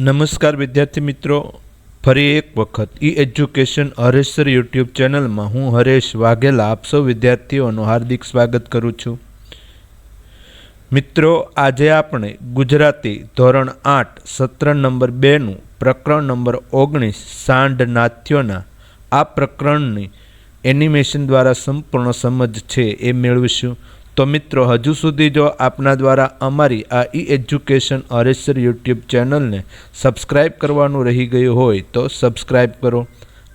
નમસ્કાર વિદ્યાર્થી મિત્રો, ફરી એક વખત ઈ એજ્યુકેશન હરેશ્વર યુટ્યુબ ચેનલમાં હું હરેશ વાઘેલા આપ સૌ વિદ્યાર્થીઓનું હાર્દિક સ્વાગત કરું છું. મિત્રો, આજે આપણે ગુજરાતી ધોરણ આઠ, સત્ર નંબર બેનું પ્રકરણ નંબર ઓગણીસ સાંડ નાથ્યોના આ પ્રકરણની એનિમેશન દ્વારા સંપૂર્ણ સમજ છે એ મેળવીશું. તો મિત્રો, હજુ સુધી જો આપના દ્વારા અમારી આ ઈ એજ્યુકેશન અરેસર યુટ્યુબ ચેનલને સબસ્ક્રાઇબ કરવાનું રહી ગયું હોય તો સબસ્ક્રાઇબ કરો.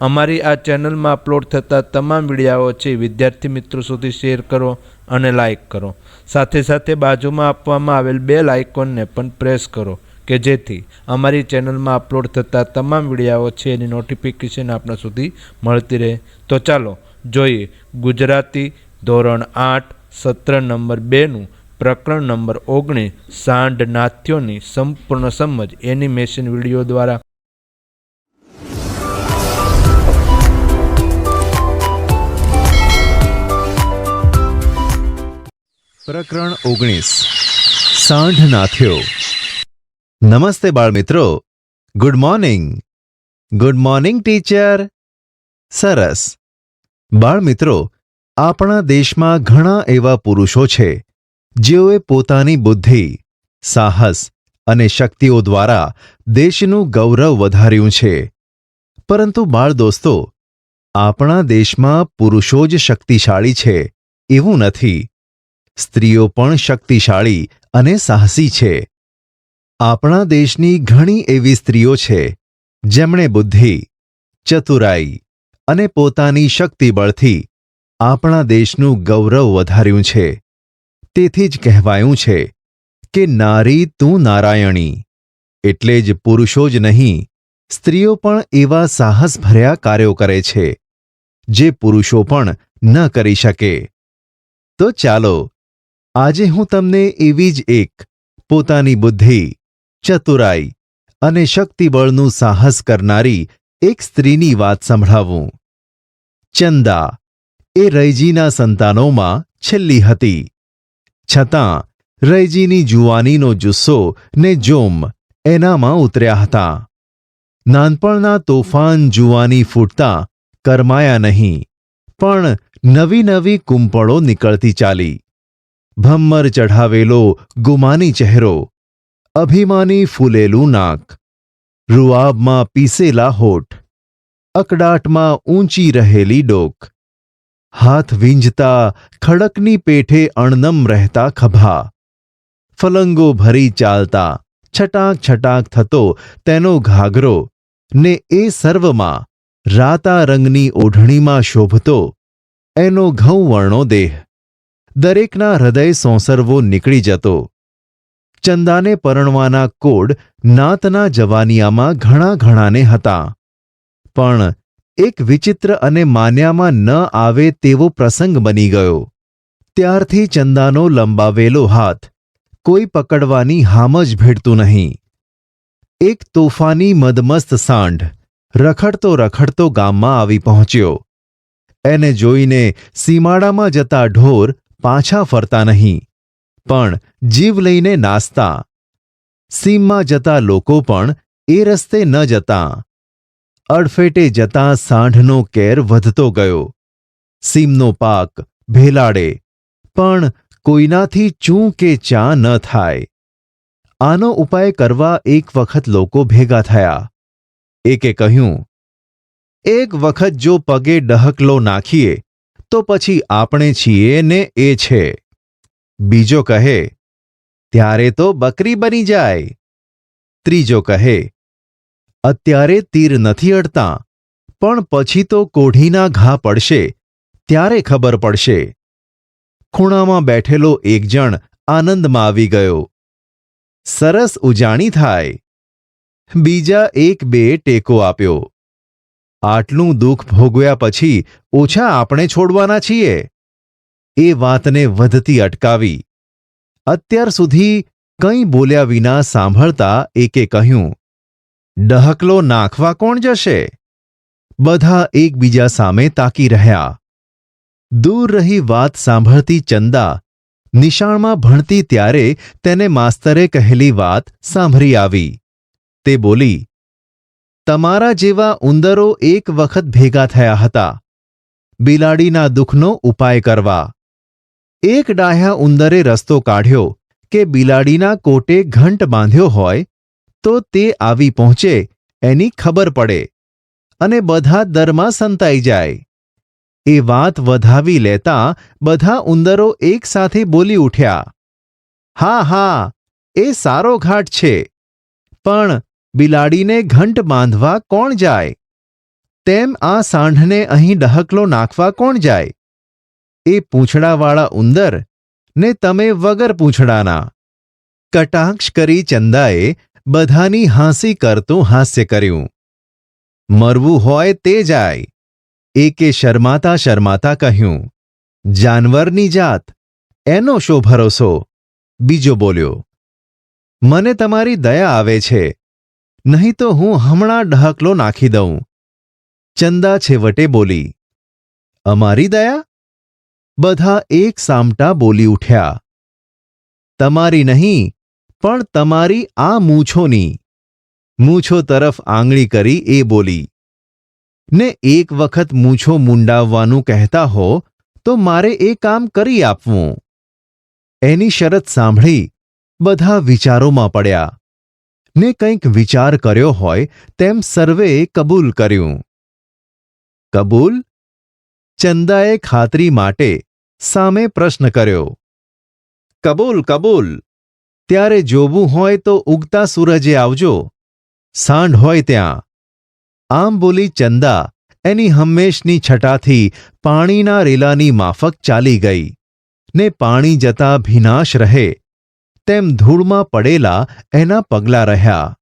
અમારી આ ચેનલમાં અપલોડ થતા તમામ વિડીયાઓ છે વિદ્યાર્થી મિત્રો સુધી શેર કરો અને લાઇક કરો. સાથે સાથે બાજુમાં આપવામાં આવેલ બેલ આઇકોનને પણ પ્રેસ કરો કે જેથી અમારી ચેનલમાં અપલોડ થતા તમામ વિડીયાઓ છે એની નોટિફિકેશન આપણા સુધી મળતી રહે. તો ચાલો, જોઈએ ગુજરાતી ધોરણ આઠ સત્ર નંબર બેનું, પ્રકરણ નંબર ઓગણીસ, સાંઢ નાથ્યોની સંપૂર્ણ સમજ એનિમેશન વીડિયો દ્વારા. પ્રકરણ ઓગણીસ, સાંઢ નાથ્યો. નમસ્તે બાળમિત્રો. Good morning good morning teacher સરસ. બાળમિત્રો આપણા દેશમાં ઘણા એવા પુરુષો છે, જેઓએ પોતાની બુદ્ધિ, સાહસ અને શક્તિઓ દ્વારા દેશનું ગૌરવ વધાર્યું છે. પરંતુ બાળ દોસ્તો, આપણા દેશમાં પુરુષો જ શક્તિશાળી છે, એવું નથી. સ્ત્રીઓ પણ શક્તિશાળી અને સાહસી છે. આપણા દેશની ઘણી એવી સ્ત્રીઓ છે, જેમણે બુદ્ધિ, ચતુરાઈ અને પોતાની શક્તિબળથી આપણા દેશનું ગૌરવ વધાર્યું છે. તેથી જ કહેવાયું છે કે નારી તું નારાયણી. એટલે જ પુરુષો જ નહીં, સ્ત્રીઓ પણ એવા સાહસભર્યા કાર્યો કરે છે, જે પુરુષો પણ ન કરી શકે. તો ચાલો, આજે હું તમને એવી જ એક પોતાની બુદ્ધિ, ચતુરાઈ અને શક્તિબળનું સાહસ કરનારી એક સ્ત્રીની વાત સંભળાવું. ચંદા એ રૈજીના સંતાનોમાં છેલ્લી હતી. છતાં, રૈજીની જુવાનીનો જુસ્સો ને જોમ એનામાં ઉતર્યા હતા. નાનપણના તોફાન જુવાની ફૂટતા કરમાયા નહીં, પણ નવી નવી કુંપળો નીકળતી ચાલી. ભમ્મર ચઢાવેલો ગુમાની ચહેરો, અભિમાની ફૂલેલું નાક, રૂઆબમાં પીસેલા હોઠ, અકડાટમાં ઊંચી રહેલી ડોક હાથ વીંજતા ખડકની પેઠે અણનમ રહેતા ખભા. ફલંગો ભરી ચાલતા છટાક છટાક થતો તેનો ઘાઘરો ને એ સર્વમાં રાતા રંગની ઓઢણીમાં શોભતો એનો ઘઉંવર્ણો દેહ. દરેકના હૃદય સોંસરવો નીકળી જતો. ચંદાને પરણવાના કોડ નાતના જવાનિયામાં ઘણા ઘણાને હતા. પણ એક વિચિત્ર અને માન્યામાં ન આવે તેવો પ્રસંગ બની ગયો. ત્યારથી ચંદાનો લંબાવેલો હાથ કોઈ પકડવાની હામ જ ભેડતું નહીં. એક તોફાની મદમસ્ત સાંઢ રખડતો રખડતો ગામમાં આવી પહોંચ્યો. એને જોઈને સીમાડામાં જતા ઢોર પાછા ફરતા નહીં, પણ જીવ લઈને નાસતા. સીમમાં જતા લોકો પણ એ રસ્તે ન જતા. અડફેટે જતા સાંઢનો કેર વધતો ગયો. સીમનો પાક ભેલાડે, પણ કોઈનાથી ચૂં કે ચા ન થાય. આનો ઉપાય કરવા એક વખત લોકો ભેગા થયા. એકે કહ્યું, એક વખત જો પગે ડહકલો નાખીએ, તો પછી આપણે છીએ ને એ છે. બીજો કહે, ત્યારે તો બકરી બની જાય. ત્રીજો કહે અત્યારે તીર નથી અડતા. પણ પછી તો કોઢીના ઘા પડશે. ત્યારે ખબર પડશે. ખૂણામાં બેઠેલો એક જણ આનંદમાં આવી ગયો. સરસ ઉજાણી થાય. બીજા એક બે ટેકો આપ્યો. આટલું દુઃખ ભોગવ્યા પછી ઓછા આપણે છોડવાના છીએ? એ વાતને વધતી અટકાવી. અત્યાર સુધી કંઈ બોલ્યા વિના સાંભળતા એકે કહ્યું ડહકલો નાખવા કોણ જશે? બધા એકબીજા સામે તાકી રહ્યા. દૂર રહી વાત સાંભળતી ચંદા નિશાળમાં ભણતી ત્યારે તેને માસ્તરે કહેલી વાત સાંભળી આવી. તે બોલી, તમારા જેવા ઉંદરો એક વખત ભેગા થયા હતા. બિલાડીના દુઃખનો ઉપાય કરવા. એક ડાહ્યા ઉંદરે રસ્તો કાઢ્યો કે બિલાડીના કોટે ઘંટ બાંધ્યો હોય તો તે આવી પહોંચે, એની ખબર પડે અને બધા દરમાં સંતાઈ જાય. એ વાત વધાવી લેતા બધા ઉંદરો એકસાથે બોલી ઉઠ્યા, હા હા, એ સારો ઘાટ છે, પણ બિલાડીને ઘંટ બાંધવા કોણ જાય? તેમ આ સાંઢને અહીં ડહકલો નાખવા કોણ જાય? એ પૂંછડાવાળા ઉંદર ને તમે વગર પૂંછડાના. કટાક્ષ કરી ચંદાએ બધાની હાંસી કરતું હાસ્ય કર્યું. મરવું હોય તે જાય. એકે શરમાતા શરમાતા કહ્યું, જાનવરની જાત, એનો શો ભરોસો? બીજો બોલ્યો, મને તમારી દયા આવે છે, નહીં તો હું હમણાં ડહકલો નાખી દઉં. ચંદા છેવટે બોલી, અમારી દયા? બધા એક સામટા બોલી ઉઠ્યા, તમારી નહીં પણ તમારી આ મૂછોની. મૂછો તરફ આંગળી કરી એ બોલી, ને એક વખત મૂછો મુંડાવવાનું કહેતા હો, તો મારે એ કામ કરી આપવું. એની શરત સાંભળી બધા વિચારોમાં પડ્યા. ને કંઈક વિચાર કર્યો હોય તેમ સર્વેએ કબૂલ કર્યું. કબૂલ? ચંદાએ ખાતરી માટે સામે પ્રશ્ન કર્યો. કબૂલ કબૂલ! ત્યારે જોવું હોય તો ઉગતા સૂરજે આવજો. સાંઢ હોય ત્યાં. આમ બોલી ચંદા એની હંમેશની છટાથી પાણીના રેલાની માફક ચાલી ગઈ. ને પાણી જતા ભીનાશ રહે. તેમ ધૂળમાં પડેલા એના પગલા રહ્યા.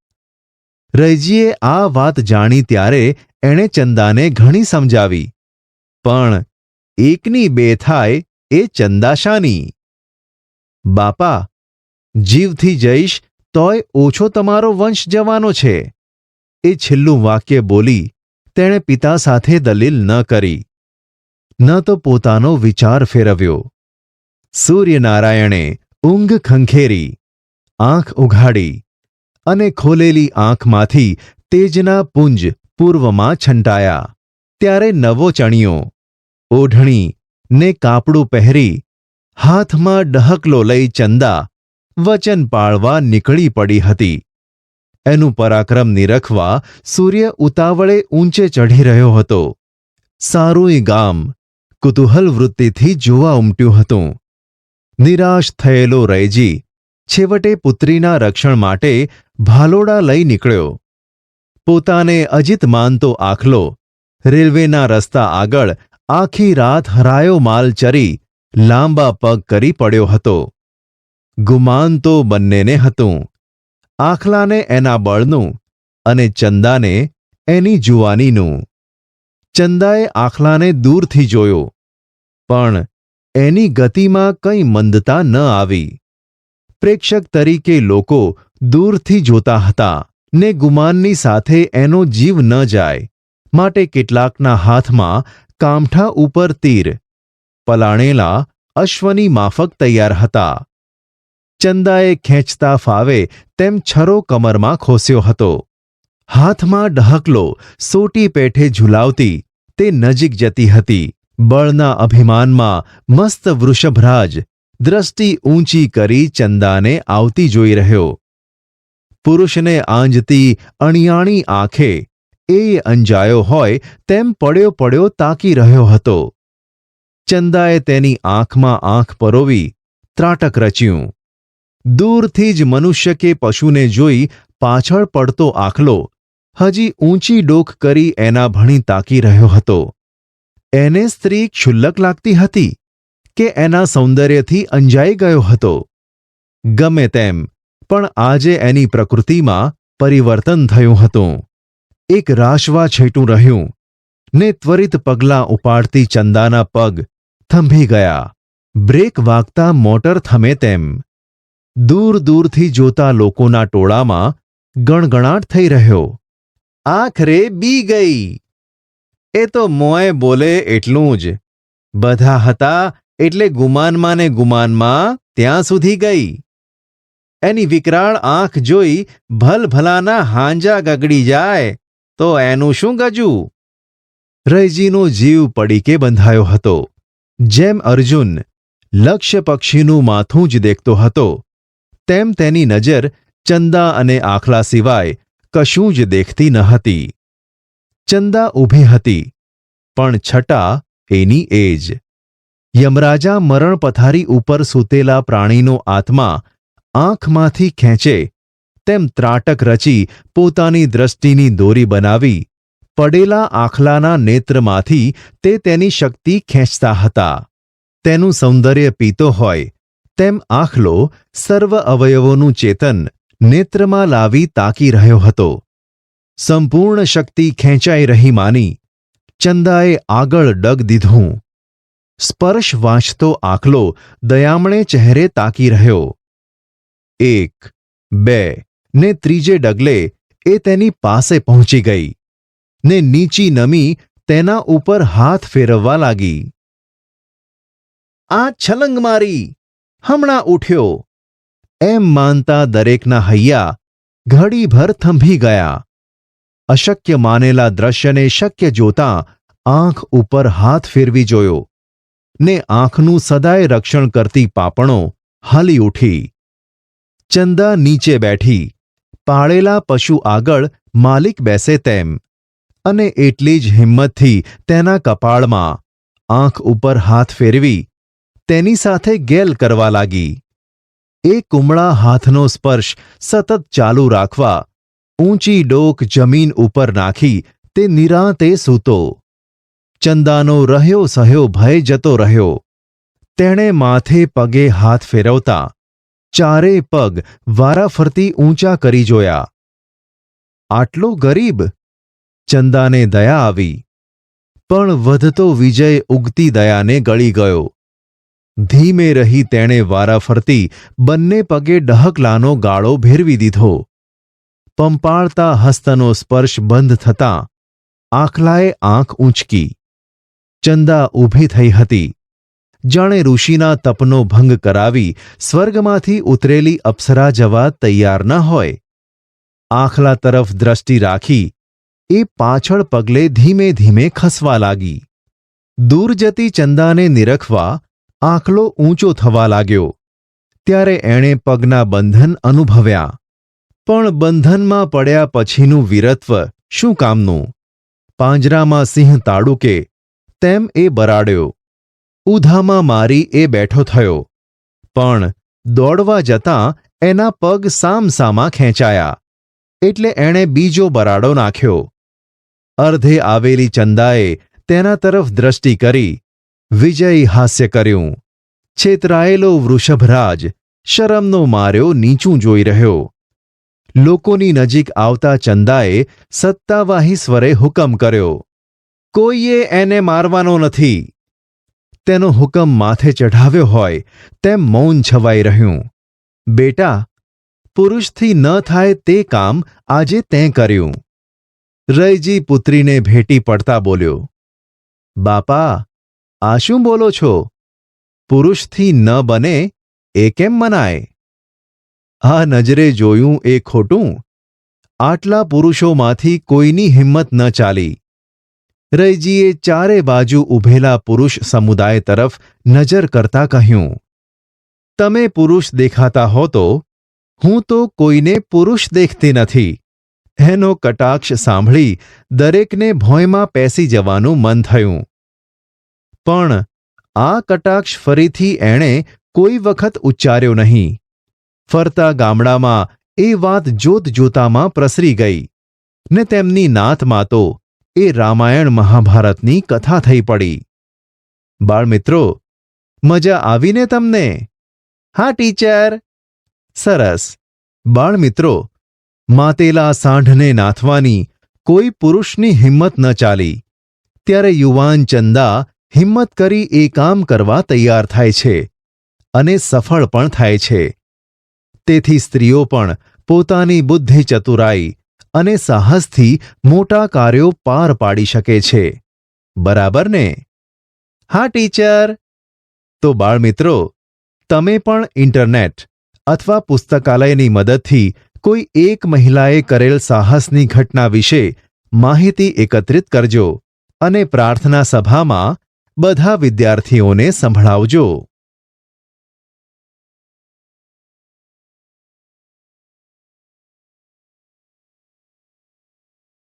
રૈજીએ આ વાત જાણી ત્યારે એણે ચંદાને ઘણી સમજાવી. પણ એકની બે થાય એ ચંદાશાની બાપા જીવથી જઈશ, તોય ઓછો તમારો વંશ જવાનો છે. એ છેલ્લું વાક્ય બોલી તેણે પિતા સાથે દલીલ ન કરી. ન તો પોતાનો વિચાર ફેરવ્યો. સૂર્યનારાયણે ઊંઘ ખંખેરી, આંખ ઉઘાડી અને ખોલેલી આંખમાંથી તેજના પુંજ પૂર્વમાં છંટાયા. ત્યારે નવો ચણિયો, ઓઢણી ને કાપડું પહેરી હાથમાં ડહકલો લઈ ચંદા વચન પાળવા નીકળી પડી હતી. એનું પરાક્રમ નિરખવા સૂર્ય ઉતાવળે ઊંચે ચઢી રહ્યો હતો. સારુંય ગામ, કુતૂહલ વૃત્તિથી જોવા ઉમટ્યું હતું. નિરાશ થયેલો રૈજી, છેવટે પુત્રીના રક્ષણ માટે ભાલોડા લઈ નીકળ્યો. પોતાને અજિત માનતો આખલો, રેલવેના રસ્તા આગળ આખી રાત હરાયો માલ ચરી, લાંબા પગ કરી પડ્યો હતો. ગુમાન તો બંનેને હતું. આખલાને એના બળનું અને ચંદાને એની જુવાનીનું. ચંદાએ આખલાને દૂરથી જોયો, પણ એની ગતિમાં કંઈ મંદતા ન આવી. પ્રેક્ષક તરીકે લોકો દૂરથી જોતા હતા ને ગુમાનની સાથે એનો જીવ ન જાય, માટે કેટલાકના હાથમાં કામઠા ઉપર તીર, પલાણેલા અશ્વની માફક તૈયાર હતા. ચંદાએ ખેંચતા ફાવે તેમ છરો કમરમાં ખોસ્યો હતો. હાથમાં ડહકલો, સોટી પેઠે ઝુલાવતી, તે નજીક જતી હતી. બળના અભિમાનમાં મસ્ત વૃષભરાજ, દ્રષ્ટિ ઊંચી કરી ચંદાને આવતી જોઈ રહ્યો. પુરુષને આંજતી અણિયાણી આંખે એ અંજાયો હોય તેમ પડ્યો પડ્યો તાકી રહ્યો હતો. ચંદાએ તેની આંખમાં આંખ પરોવી ત્રાટક રચ્યું. દૂરથી જ મનુષ્ય કે પશુને જોઈ પાછળ પડતો આખલો હજી ઊંચી ડોક કરી એના ભણી તાકી રહ્યો હતો. એને સ્ત્રી ક્ષુલ્લક લાગતી હતી કે એના સૌંદર્યથી અંજાઈ ગયો હતો. ગમે તેમ, પણ આજે એની પ્રકૃતિમાં પરિવર્તન થયું હતું. એક રાશવા છેટું રહ્યું ને ત્વરિત પગલાં ઉપાડતી ચંદાના પગ થંભી ગયા. બ્રેક વાગતા મોટર થમે તેમ દૂર દૂરથી જોતા લોકોના ટોળામાં ગણગણાટ થઈ રહ્યો. આખરે બી ગઈ. એ તો મોંએ બોલે એટલું જ. બધા હતા એટલે ગુમાનમાં ને ગુમાનમાં ત્યાં સુધી ગઈ. એની વિકરાળ આંખ જોઈ ભલભલાના હાંજા ગગડી જાય તો એનું શું ગજું? રયજીનો જીવ પડીકે બંધાયો હતો. જેમ અર્જુન લક્ષ્ય પક્ષીનું માથું જ દેખતો હતો. તેમ તેની નજર ચંદા અને આખલા સિવાય કશું જ દેખતી ન હતી. ચંદા ઊભી હતી, પણ છટા એની એજ. યમરાજા મરણ પથારી ઉપર સૂતેલા પ્રાણીનો આત્મા આંખમાંથી ખેંચે, તેમ ત્રાટક રચી પોતાની દ્રષ્ટિની દોરી બનાવી, પડેલા આખલાના નેત્રમાંથી તે તેની શક્તિ ખેંચતા હતા. તેનું સૌંદર્ય પીતો હોય તેમ આખલો સર્વ અવયવોનું ચેતન નેત્રમાં લાવી તાકી રહ્યો હતો. સંપૂર્ણ શક્તિ ખેંચાઈ રહી માની, ચંદાએ આગળ ડગ દીધું. સ્પર્શ વાંચતો આખલો દયામણે ચહેરે તાકી રહ્યો. એક, બે, ને ત્રીજે ડગલે એ તેની પાસે પહોંચી ગઈ. ને નીચી નમી તેના ઉપર હાથ ફેરવવા લાગી. આ છલંગ મારી! હમણાં ઉઠ્યો. એમ માનતા દરેકના હૈયા ઘડીભર થંભી ગયા. અશક્ય માનેલા દ્રશ્યને શક્ય જોતા આંખ ઉપર હાથ ફેરવી જોયો. ને આંખનું સદાય રક્ષણ કરતી પાપણો હાલી ઉઠી. ચંદા નીચે બેઠી. પાળેલા પશુ આગળ માલિક બેસે તેમ. અને એટલી જ હિંમતથી તેના કપાળમાં આંખ ઉપર હાથ ફેરવી તેની સાથે ગેલ કરવા લાગી. એ કુમળા હાથનો સ્પર્શ સતત ચાલુ રાખવા, ઊંચી ડોક જમીન ઉપર નાખી તે નિરાંતે સૂતો. ચંદાનો રહ્યો સહ્યો ભય જતો રહ્યો. તેણે માથે પગે હાથ ફેરવતા, ચારે પગ વારાફરતી ઊંચા કરી જોયા. આટલો ગરીબ? ચંદાને દયા આવી. પણ વધતો વિજય ઉગતી દયાને ગળી ગયો. ધીમે રહી તેણે વારાફરતી બંને પગે ડહકલાનો ગાળો ભેરવી દીધો. પંપાળતા હસ્તનો સ્પર્શ બંધ થતાં આખલાએ આંખ ઊંચકી. ચંદા ઊભી થઈ હતી. જાણે ઋષિના તપનો ભંગ કરાવી સ્વર્ગમાંથી ઉતરેલી અપ્સરા જવા તૈયાર ન હોય. આખલા તરફ દ્રષ્ટિ રાખી એ પાછળ પગલે ધીમે ધીમે ખસવા લાગી. દૂર જતી ચંદાને નિરખવા આંખલો ઊંચો થવા લાગ્યો. ત્યારે એણે પગના બંધન અનુભવ્યા. પણ બંધનમાં પડ્યા પછીનું વીરત્વ શું કામનું? પાંજરામાં સિંહ તાડુકે તેમ એ બરાડ્યો. ઉધામાં મારી એ બેઠો થયો. પણ દોડવા જતાં એના પગ સામસામા ખેંચાયા. એટલે એણે બીજો બરાડો નાખ્યો. અર્ધે આવેલી ચંદાએ તેના તરફ દ્રષ્ટિ કરી. વિજયી હાસ્ય કર્યું. છેતરાયેલો વૃષભરાજ શરમનો માર્યો નીચું જોઈ રહ્યો. લોકોની નજીક આવતા ચંદાએ સત્તાવાહી સ્વરે હુકમ કર્યો. કોઈએ એને મારવાનો નથી. તેનો હુકમ માથે ચઢાવ્યો હોય તેમ મૌન છવાઈ રહ્યું. બેટા, પુરુષથી ન થાય તે કામ આજે તેં કર્યું. રયજી પુત્રીને ભેટી પડતા બોલ્યો. બાપા આ શું બોલો છો? પુરુષથી ન બને એ કેમ મનાય? આ નજરે જોયું એ ખોટું? આટલા પુરુષોમાંથી કોઈની હિંમત ન ચાલી. રૈજીએ ચારે બાજુ ઊભેલા પુરુષ સમુદાય તરફ નજર કરતા કહ્યું, તમે પુરુષ દેખાતા હો તો? હું તો કોઈને પુરુષ દેખતી નથી. એનો કટાક્ષ સાંભળી દરેકને ભોંયમાં પેસી જવાનું મન થયું. પણ આ કટાક્ષ ફરીથી એણે કોઈ વખત ઉચ્ચાર્યો નહીં. ફરતા ગામડામાં એ વાત જોત જોતામાં પ્રસરી ગઈ. ને તેમની નાતમાં તો એ રામાયણ મહાભારતની કથા થઈ પડી. બાળમિત્રો, મજા આવીને તમને? હા, ટીચર. સરસ. બાળમિત્રો, માતેલા સાંઢને નાથવાની કોઈ પુરુષની હિંમત ન ચાલી. ત્યારે યુવાન ચંદા હિંમત કરી એ કામ કરવા તૈયાર થાય છે અને સફળ પણ થાય છે. તેથી સ્ત્રીઓ પણ પોતાની બુદ્ધિ ચતુરાઈ અને સાહસથી મોટા કાર્યો પાર પાડી શકે છે. બરાબર ને? હા, ટીચર. તો બાળમિત્રો, તમે પણ ઇન્ટરનેટ અથવા પુસ્તકાલયની મદદથી કોઈ એક મહિલાએ કરેલ સાહસની ઘટના વિશે માહિતી એકત્રિત કરજો અને પ્રાર્થના સભામાં બધા વિદ્યાર્થીઓને સંભળાવજો.